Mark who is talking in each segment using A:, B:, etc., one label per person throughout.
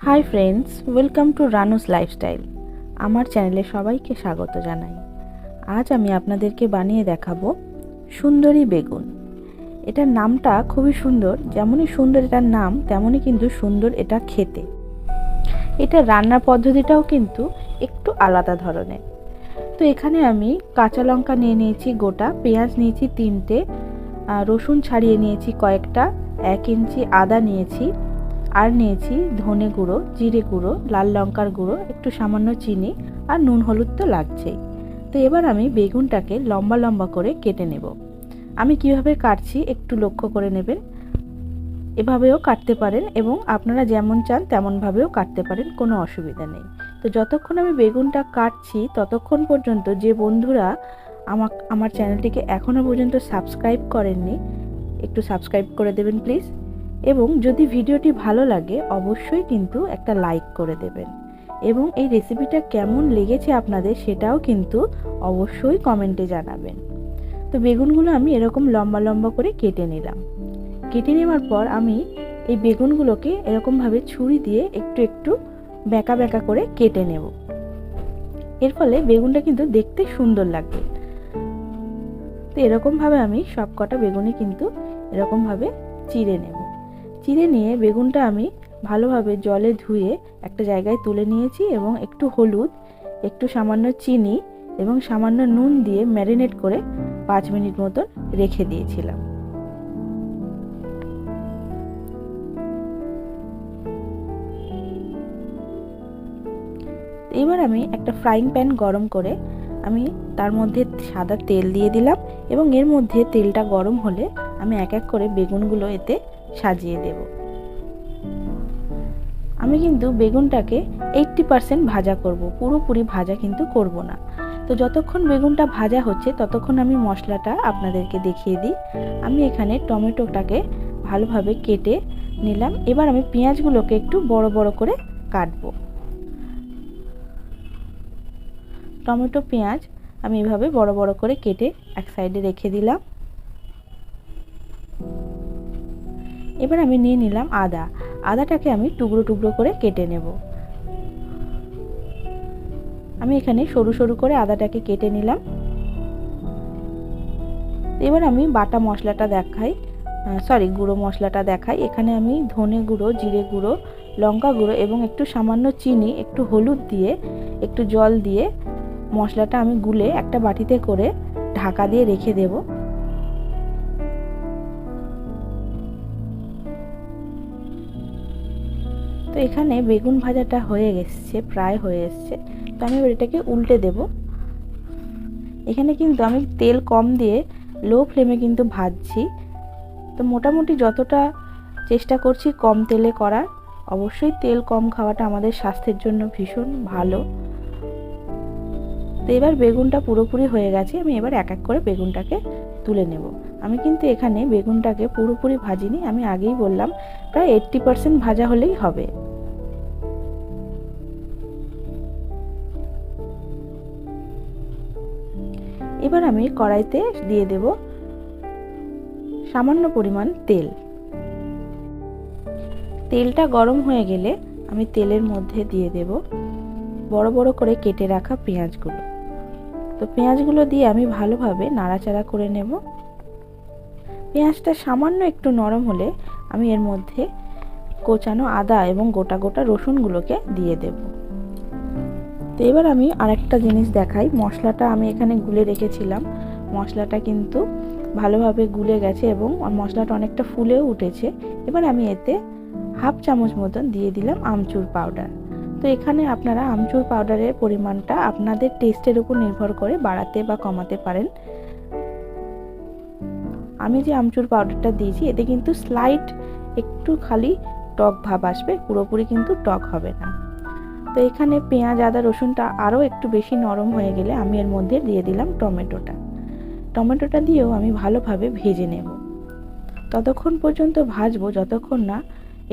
A: Hi friends welcome to Ranu's lifestyle আমার চ্যানেলে সবাইকে স্বাগত জানাই। আজ আমি আপনাদেরকে বানিয়ে দেখাবো সুন্দরী বেগুন। এটার নামটা খুবই সুন্দর, যেমনই সুন্দর এটার নাম, তেমনই কিন্তু সুন্দর এটা খেতে। এটা রান্নার পদ্ধতিটাও কিন্তু একটু আলাদা ধরনের। তো এখানে আমি কাঁচা লঙ্কা নিয়ে নিয়েছি গোটা, পেঁয়াজ নিয়েছি তিনটে রসুন ছাড়িয়ে নিয়েছি কয়েকটা, এক ইঞ্চি আদা নিয়েছি আর নিয়েছি ধনে গুঁড়ো, জিরে গুঁড়ো, লাল লঙ্কার গুঁড়ো, একটু সামান্য চিনি আর নুন হলুদ তো লাগছেই। তো এবার আমি বেগুনটাকে লম্বা লম্বা করে কেটে নেব। আমি কীভাবে কাটছি একটু লক্ষ্য করে নেবেন। এভাবেও কাটতে পারেন এবং আপনারা যেমন চান তেমনভাবেও কাটতে পারেন, কোনো অসুবিধা নেই। তো যতক্ষণ আমি বেগুনটা কাটছি, ততক্ষণ পর্যন্ত যে বন্ধুরা আমার আমার চ্যানেলটিকে এখনও পর্যন্ত সাবস্ক্রাইব করেননি, একটু সাবস্ক্রাইব করে দেবেন প্লিজ। এবং যদি ভিডিওটি ভালো লাগে, অবশ্যই কিন্তু একটা লাইক করে দেবেন। এবং এই রেসিপিটা কেমন লেগেছে আপনাদের সেটাও কিন্তু অবশ্যই কমেন্টে জানাবেন। তো বেগুনগুলো আমি এরকম লম্বা লম্বা করে কেটে নিলাম। কেটে নেওয়ার পর আমি এই বেগুনগুলোকে এরকমভাবে ছুরি দিয়ে একটু একটু বেঁকা বেঁকা করে কেটে নেব। এর ফলে বেগুনটা কিন্তু দেখতে সুন্দর লাগবে। তো এরকমভাবে আমি সব কটা বেগুনই কিন্তু এরকমভাবে চিড়ে নেব। চিড়ে নিয়ে বেগুনটা আমি ভালোভাবে জলে ধুয়ে একটা জায়গায় তুলে নিয়েছি এবং একটু হলুদ, একটু সামান্য চিনি এবং সামান্য নুন দিয়ে ম্যারিনেট করে পাঁচ মিনিট মতন রেখে দিয়েছিলাম। এবার আমি একটা ফ্রাইং প্যান গরম করে আমি তার মধ্যে সাদা তেল দিয়ে দিলাম এবং এর মধ্যে তেলটা গরম হলে আমি এক এক করে বেগুনগুলো এতে সাজিয়ে দেব। আমি কিন্তু বেগুনটাকে এইট্টি পারসেন্ট ভাজা করব, পুরোপুরি ভাজা কিন্তু করব না। তো যতক্ষণ বেগুনটা ভাজা হচ্ছে, ততক্ষণ আমি মশলাটা আপনাদেরকে দেখিয়ে দিই। আমি এখানে টমেটোটাকে ভালোভাবে কেটে নিলাম। এবার আমি পেঁয়াজগুলোকে একটু বড় বড় করে কাটবো। টমেটো, পেঁয়াজ আমি এভাবে বড় বড় করে কেটে এক সাইডে রেখে দিলাম। এবার আমি নিয়ে নিলাম আদা। আদাটাকে আমি টুকরো টুকরো করে কেটে নেব। আমি এখানে সরু সরু করে আদাটাকে কেটে নিলাম। এবার আমি বাটা মশলাটা দেখাই। সরি গুঁড়ো মশলাটা দেখাই। এখানে আমি ধনে গুঁড়ো, জিরে গুঁড়ো, লঙ্কা গুঁড়ো এবং একটু সামান্য চিনি, একটু হলুদ দিয়ে, একটু জল দিয়ে মশলাটা আমি গুলে একটা বাটিতে করে ঢাকা দিয়ে রেখে দেব। তো এখানে বেগুন ভাজাটা হয়ে গেছে প্রায় হয়ে এসছে। তো আমি এবার এটাকে উল্টে দেব। এখানে কিন্তু আমি তেল কম দিয়ে লো ফ্লেমে কিন্তু ভাজছি। তো মোটামুটি যতটা চেষ্টা করছি কম তেলে করার, অবশ্যই তেল কম খাওয়াটা আমাদের স্বাস্থ্যের জন্য ভীষণ ভালো। তো এবার বেগুনটা পুরোপুরি হয়ে গেছে, আমি এবার এক এক করে বেগুনটাকে তুলে নেব। আমি কিন্তু এখানে বেগুনটাকে পুরোপুরি ভাজিনি, আমি আগেই বললাম, প্রায় এইট্টি পারসেন্ট ভাজা হলেই হবে। এবার আমি কড়াইতে দিয়ে দেব সামান্য পরিমাণ তেল। তেলটা গরম হয়ে গেলে আমি তেলের মধ্যে দিয়ে দেব বড় বড় করে কেটে রাখা পেঁয়াজগুলো। তো পেঁয়াজগুলো দিয়ে আমি ভালোভাবে নাড়াচাড়া করে নেব। পেঁয়াজটা সামান্য একটু নরম হলে আমি এর মধ্যে কোচানো আদা এবং গোটা গোটা রসুনগুলোকে দিয়ে দেব। তো এবার আমি আরেকটা জিনিস দেখাই। মশলাটা আমি এখানে গুলে রেখেছিলাম। মশলাটা কিন্তু ভালোভাবে গুলে গেছে এবং মশলাটা অনেকটা ফুলেও উঠেছে। এবার আমি এতে হাফ চামচ মতন দিয়ে দিলাম আমচুর পাউডার। তো এখানে আপনারা আমচুর পাউডারের পরিমাণটা আপনাদের টেস্টের উপর নির্ভর করে বাড়াতে বা কমাতে পারেন। আমি যে আমচুর পাউডারটা দিয়েছি, এতে কিন্তু স্লাইট একটু খালি টক ভাব আসবে, পুরোপুরি কিন্তু টক হবে না। তো এখানে পেঁয়াজ, আদা, রসুনটা আরও একটু বেশি নরম হয়ে গেলে আমি এর মধ্যে দিয়ে দিলাম টমেটোটা। টমেটোটা দিয়েও আমি ভালোভাবে ভেজে নেব। ততক্ষণ পর্যন্ত ভাজবো, যতক্ষণ না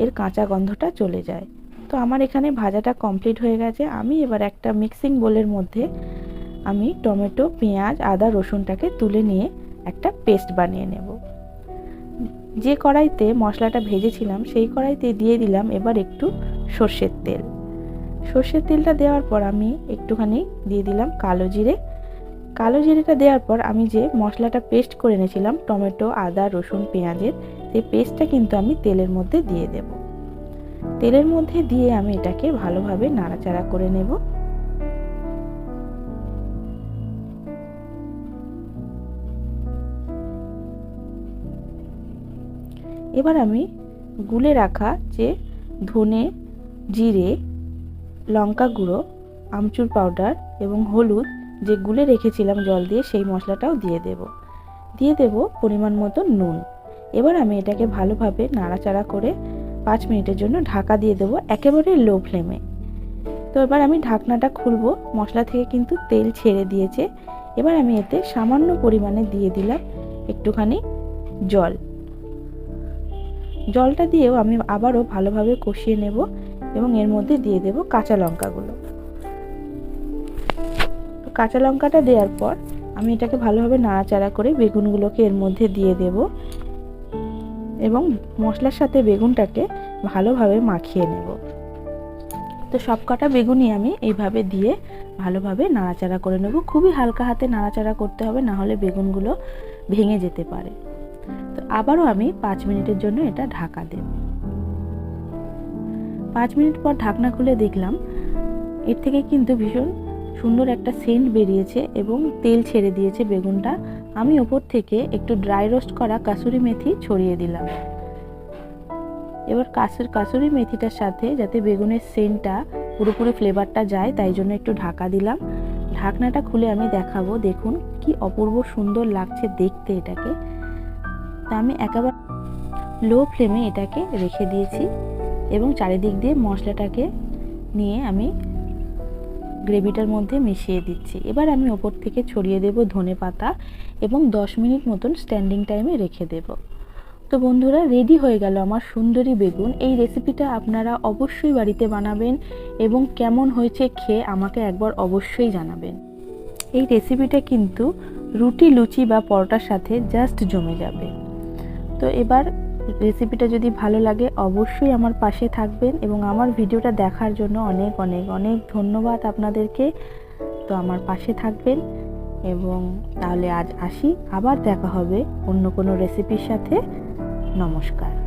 A: এর কাঁচা গন্ধটা চলে যায়। তো আমার এখানে ভাজাটা কমপ্লিট হয়ে গেছে। আমি এবার একটা মিক্সিং বোলের মধ্যে আমি টমেটো, পেঁয়াজ, আদা, রসুনটাকে তুলে নিয়ে একটা পেস্ট বানিয়ে নেব। যে কড়াইতে মশলাটা ভেজেছিলাম, সেই কড়াইতে দিয়ে দিলাম এবার একটু সর্ষের তেল। সর্ষের তেলটা দেওয়ার পর আমি একটুখানি দিয়ে দিলাম কালো জিরে। কালো জিরেটা দেওয়ার পর আমি যে মশলাটা পেস্ট করে এনেছিলাম, টমেটো, আদা, রসুন, পেঁয়াজের, সেই পেস্টটা কিন্তু আমি তেলের মধ্যে দিয়ে দেব। তেলের মধ্যে দিয়ে আমি এটাকে ভালোভাবে নাড়াচাড়া করে নেব। এবার আমি গুলে রাখা যে ধনে, জিরে, লঙ্কা গুঁড়ো, আমচুর পাউডার এবং হলুদ যে গুলে রেখেছিলাম জল দিয়ে সেই মশলাটাও দিয়ে দেব। দিয়ে দেব পরিমাণ মতো নুন। এবার আমি এটাকে ভালোভাবে নাড়াচাড়া করে পাঁচ মিনিটের জন্য ঢাকা দিয়ে দেবো একেবারে লো ফ্লেমে। তো এবার আমি ঢাকনাটা খুলবো, মশলা থেকে কিন্তু তেল ছেড়ে দিয়েছে। এবার আমি এতে সামান্য পরিমাণে দিয়ে দিলাম একটুখানি জল। জলটা দিয়েও আমি আবারও ভালোভাবে কষিয়ে নেব এবং এর মধ্যে দিয়ে দেব কাঁচা লঙ্কাগুলো। কাঁচা লঙ্কাটা দেওয়ার পর আমি এটাকে ভালোভাবে নাড়াচাড়া করে বেগুনগুলোকে এর মধ্যে দিয়ে দেব। এবং মশলার সাথে বেগুনটাকে ভালোভাবে মাখিয়ে নেব। তো সব কটা বেগুনই আমি এইভাবে দিয়ে ভালোভাবে নাড়াচাড়া করে নেব। খুবই হালকা হাতে নাড়াচাড়া করতে হবে, না হলে বেগুনগুলো ভেঙে যেতে পারে। তো আবারও আমি পাঁচ মিনিটের জন্য এটা ঢাকা দেব। পাঁচ মিনিট পর ঢাকনা খুলে দেখলাম, এর থেকে কিন্তু ভীষণ সুন্দর একটা সেন্ট বেরিয়েছে এবং তেল ছেড়ে দিয়েছে বেগুনটা। আমি ওপর থেকে একটু ড্রাই রোস্ট করা কাসুরি মেথি ছড়িয়ে দিলাম। এবার কাসুর, কাসুরি মেথিটার সাথে যাতে বেগুনের সেন্টটা পুরোপুরি ফ্লেভারটা যায়, তাই জন্য একটু ঢাকা দিলাম। ঢাকনাটা খুলে আমি দেখাবো, দেখুন কি অপূর্ব সুন্দর লাগছে দেখতে এটাকে। তা আমি একেবারে লো ফ্লেমে এটাকে রেখে দিয়েছি এবং চারিদিক দিয়ে মশলাটাকে নিয়ে আমি গ্রেভিটার মধ্যে মিশিয়ে দিচ্ছি। এবার আমি ওপর থেকে ছড়িয়ে দেব ধনে পাতা এবং দশ মিনিট মতন স্ট্যান্ডিং টাইমে রেখে দেব। তো বন্ধুরা রেডি হয়ে গেল আমার সুন্দরী বেগুন। এই রেসিপিটা আপনারা অবশ্যই বাড়িতে বানাবেন এবং কেমন হয়েছে খেয়ে আমাকে একবার অবশ্যই জানাবেন। এই রেসিপিটা কিন্তু রুটি, লুচি বা পরোটার সাথে জাস্ট জমে যাবে। তো এবার রেসিপিটা যদি ভালো লাগে, অবশ্যই আমার পাশে থাকবেন এবং আমার ভিডিওটা দেখার জন্য অনেক অনেক অনেক ধন্যবাদ আপনাদেরকে। তো আমার পাশে থাকবেন এবং তাহলে আজ আসি। আবার দেখা হবে অন্য কোনো রেসিপির সাথে। নমস্কার।